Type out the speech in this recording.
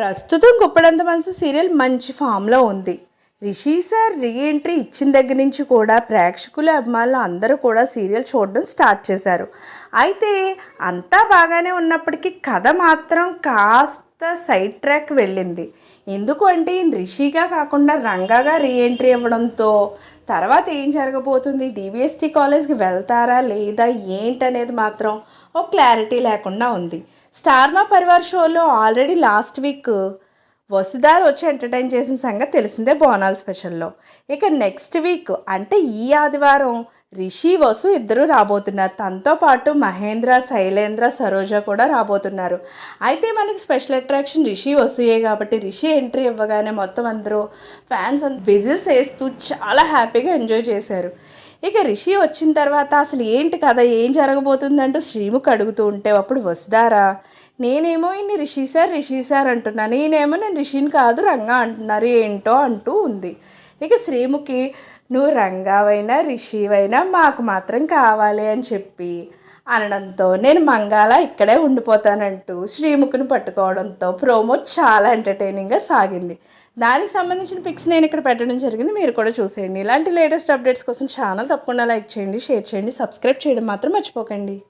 ప్రస్తుతం గుప్పడంత మనసు సీరియల్ మంచి ఫామ్లో ఉంది. రిషి సార్ రీఎంట్రీ ఇచ్చిన దగ్గర నుంచి కూడా ప్రేక్షకులు అభిమానులు అందరూ కూడా సీరియల్ చూడడం స్టార్ట్ చేశారు. అయితే అంతా బాగానే ఉన్నప్పటికీ కథ మాత్రం కాస్త సైడ్ ట్రాక్ వెళ్ళింది. ఎందుకు అంటే రిషిగా కాకుండా రంగాగా రీఎంట్రీ ఇవ్వడంతో తర్వాత ఏం జరగబోతుంది? డీబీఎస్టీ కాలేజ్కి వెళ్తారా లేదా ఏంటనేది మాత్రం ఓ క్లారిటీ లేకుండా ఉంది. స్టార్మా పరివార్ షోలో ఆల్రెడీ లాస్ట్ వీక్ వసుదార్ వచ్చి ఎంటర్టైన్ చేసిన సంగతి తెలిసిందే బోనాల్ స్పెషల్లో ఇక నెక్స్ట్ వీక్ అంటే ఈ ఆదివారం రిషి వసు ఇద్దరు రాబోతున్నారు. తనతో పాటు మహేంద్ర శైలేంద్ర సరోజ కూడా రాబోతున్నారు. అయితే మనకి స్పెషల్ అట్రాక్షన్ రిషి వసుయే కాబట్టి రిషి ఎంట్రీ ఇవ్వగానే మొత్తం అందరూ ఫ్యాన్స్ అంత బిజిల్స్ వేస్తూ చాలా హ్యాపీగా ఎంజాయ్ చేశారు. ఇక రిషి వచ్చిన తర్వాత అసలు ఏంటి కదా ఏం జరగబోతుందంటూ శ్రీముఖ్ అడుగుతూ ఉంటే అప్పుడు వసుదారా నేనేమో ఇన్ని రిషి సార్ రిషి సార్ అంటున్నాను నేనేమో నేను రిషిని కాదు రంగా అంటున్నారు ఏంటో అంటూ ఉంది. ఇక శ్రీముఖి నువ్వు రంగావైనా రిషివైనా మాకు మాత్రం కావాలి అని చెప్పి అనడంతో నేను మంగాల ఇక్కడే ఉండిపోతానంటూ శ్రీముఖిని పట్టుకోవడంతో ప్రోమో చాలా ఎంటర్టైనింగ్గా సాగింది. దానికి సంబంధించిన పిక్స్ నేను ఇక్కడ పెట్టడం జరిగింది. మీరు కూడా చూసేయండి. ఇలాంటి లేటెస్ట్ అప్డేట్స్ కోసం ఛానల్ తప్పకుండా లైక్ చేయండి షేర్ చేయండి సబ్స్క్రైబ్ చేయడం మాత్రం మర్చిపోకండి.